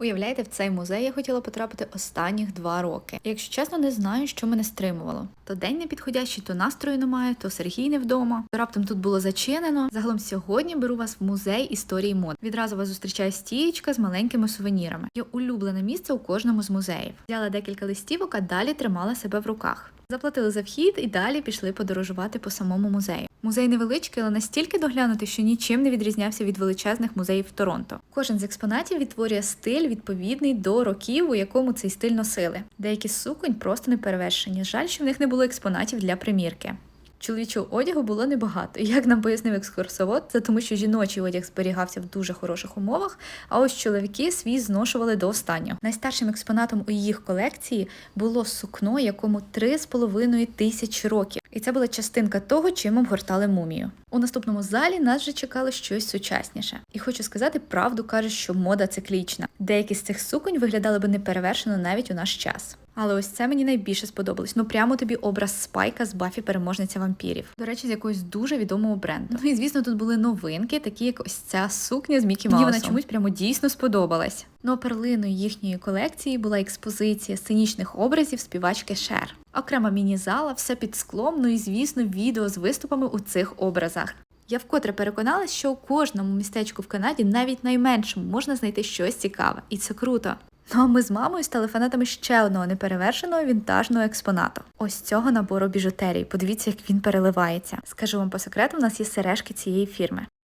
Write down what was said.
Уявляєте, в цей музей я хотіла потрапити останніх два роки. Якщо чесно, не знаю, що мене стримувало. То день непідходящий, то настрою немає, то Сергій не вдома. То раптом тут було зачинено. Загалом сьогодні беру вас в музей історії мод. Відразу вас зустрічає стієчка з маленькими сувенірами. Є улюблене місце у кожному з музеїв. Взяла декілька листівок, а далі тримала себе в руках. Заплатили за вхід і далі пішли подорожувати по самому музею. Музей невеличкий, але настільки доглянутий, що нічим не відрізнявся від величезних музеїв Торонто. Кожен з експонатів відтворює стиль відповідний до років, у якому цей стиль носили. Деякі з суконь просто не перевершені. Жаль, що в них не було експонатів для примірки. Чоловічого одягу було небагато. Як нам пояснив екскурсовод, це тому, що жіночий одяг зберігався в дуже хороших умовах, а ось чоловіки свій зношували до останнього. Найстаршим експонатом у їх колекції було сукно, якому 3,5 тисячі років. І це була частинка того, чим обгортали мумію. У наступному залі нас вже чекало щось сучасніше. І хочу сказати, правду каже, що мода циклічна. Деякі з цих суконь виглядали би неперевершено навіть у наш час. Але ось це мені найбільше сподобалось. Ну прямо тобі образ Спайка з Бафі переможниця вампірів. До речі, з якогось дуже відомого бренду. Ну і звісно, тут були новинки, такі як ось ця сукня з Мікі Маусом. Мені вона чомусь прямо дійсно сподобалась. Ну а перлиною їхньої колекції була експозиція сценічних образів співачки Шер. Окрема міні-зала, все під склом, ну і звісно, відео з виступами у цих образах. Я вкотре переконалась, що у кожному містечку в Канаді, навіть найменшому, можна знайти щось цікаве, і це круто. Ну а ми з мамою стали фанатами ще одного неперевершеного вінтажного експонату. Ось цього набору біжутерії. Подивіться, як він переливається. Скажу вам по секрету, у нас є сережки цієї фірми.